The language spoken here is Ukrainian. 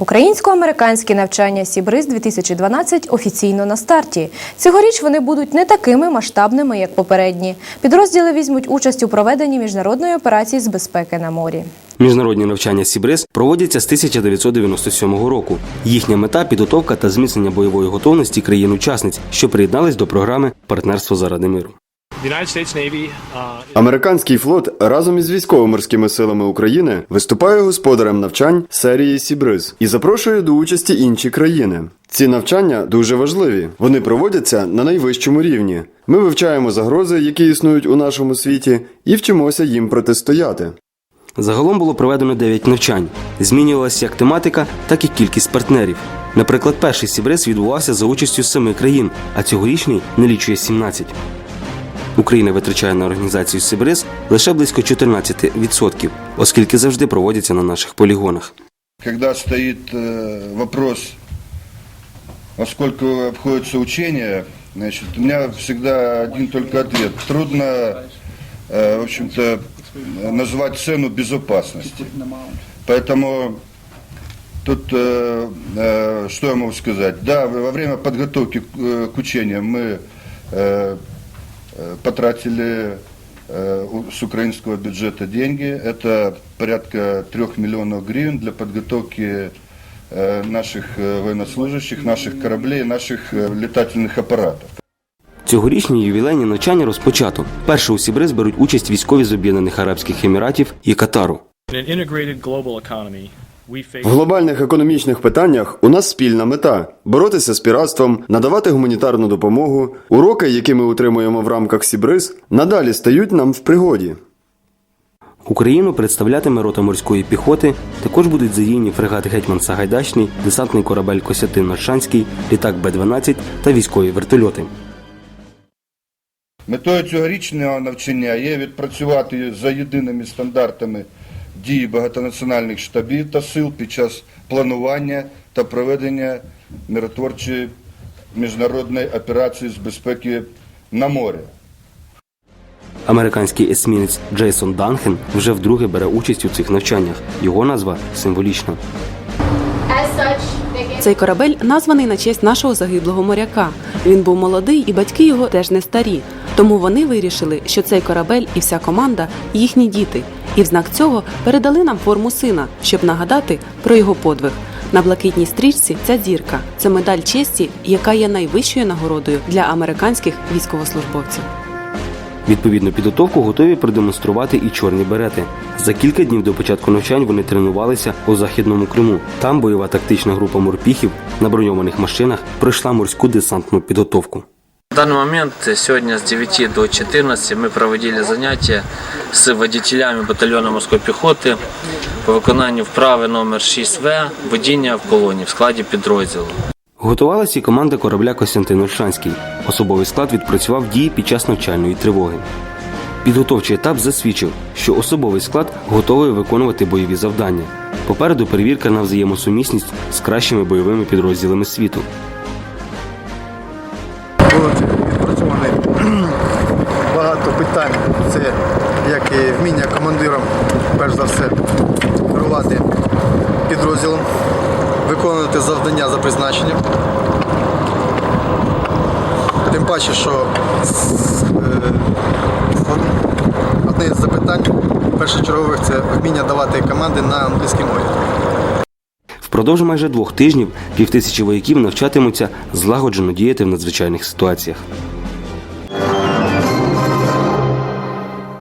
Українсько-американські навчання Сібриз 2012 офіційно на старті. Цьогоріч вони будуть не такими масштабними, як попередні. Підрозділи візьмуть участь у проведенні міжнародної операції з безпеки на морі. Міжнародні навчання Сібриз проводяться з 1997 року. Їхня мета підготовка та зміцнення бойової готовності країн-учасниць, що приєднались до програми Партнерство заради миру. Uh, Американський флот разом із військово-морськими силами України виступає господарем навчань серії Сібриз і запрошує до участі інші країни. Ці навчання дуже важливі. Вони проводяться на найвищому рівні. Ми вивчаємо загрози, які існують у нашому світі, і вчимося їм протистояти. Загалом було проведено 9 навчань. Змінювалася як тематика, так і кількість партнерів. Наприклад, перший Сібриз відбувався за участю семи країн, а цьогорічний налічує 17. Україна витрачає на організацію Сибриз лише близько 14%, оскільки завжди проводяться на наших полігонах. Когда стоит э, вопрос, во сколько обходится учение, значит, у меня всегда один только ответ. Трудно, э, в общем-то, э, назвать цену безопасности. Поэтому тут, э, э, что я могу сказать? Да, во время подготовки к, э, к учениям мы э, э, потратили э, у- с украинского бюджета деньги. Это порядка трех миллионов гривен для подготовки э, наших э, военнослужащих, наших кораблей, наших э, летательных аппаратов. Цьогорічні ювілейні навчання розпочато. Перше у Сібриз беруть участь військові з Об'єднаних Арабських Еміратів і Катару. in an integrated global economy, we face в глобальних економічних питаннях у нас спільна мета боротися з піратством, надавати гуманітарну допомогу. Уроки, які ми отримуємо в рамках Сібриз, надалі стають нам в пригоді. Україну представлятиме рота морської піхоти. Також будуть задіяні фрегат Гетьман Сагайдачний, десантний корабель Косятин Наршанський, літак Б-12 та військові вертольоти. Метою цьогорічного навчання є відпрацювати за єдиними стандартами дії багатонаціональних штабів та сил під час планування та проведення миротворчої міжнародної операції з безпеки на морі. Американський есмінець Джейсон Данхен вже вдруге бере участь у цих навчаннях. Його назва символічна. Цей корабель названий на честь нашого загиблого моряка. Він був молодий, і батьки його теж не старі. Тому вони вирішили, що цей корабель і вся команда їхні діти. І в знак цього передали нам форму сина, щоб нагадати про його подвиг. На блакитній стрічці ця зірка це медаль честі, яка є найвищою нагородою для американських військовослужбовців. Відповідну підготовку готові продемонструвати і чорні берети. За кілька днів до початку навчань вони тренувалися у західному Криму. Там бойова тактична група морпіхів на броньованих машинах пройшла морську десантну підготовку. В данный момент э, сегодня с 9 до 14 мы проводили занятия с водителями батальйону морської піхоти по виконанню вправи номер 6В водіння в колоні в складі підрозділу. Готувалася і команда корабля Костянтин Ольшанський. Особовий склад відпрацював дії під час навчальної тривоги. Підготовчий етап засвідчив, що особовий склад готовий виконувати бойові завдання. Попереду перевірка на взаємосумісність з кращими бойовими підрозділами світу. Питань. Це як і вміння командирам, перш за все, керувати підрозділом, виконувати завдання за призначенням. Тим паче, що е, одне з запитань першочергових це вміння давати команди на англійській мові. Впродовж майже двох тижнів півтисячі вояків навчатимуться злагоджено діяти в надзвичайних ситуаціях.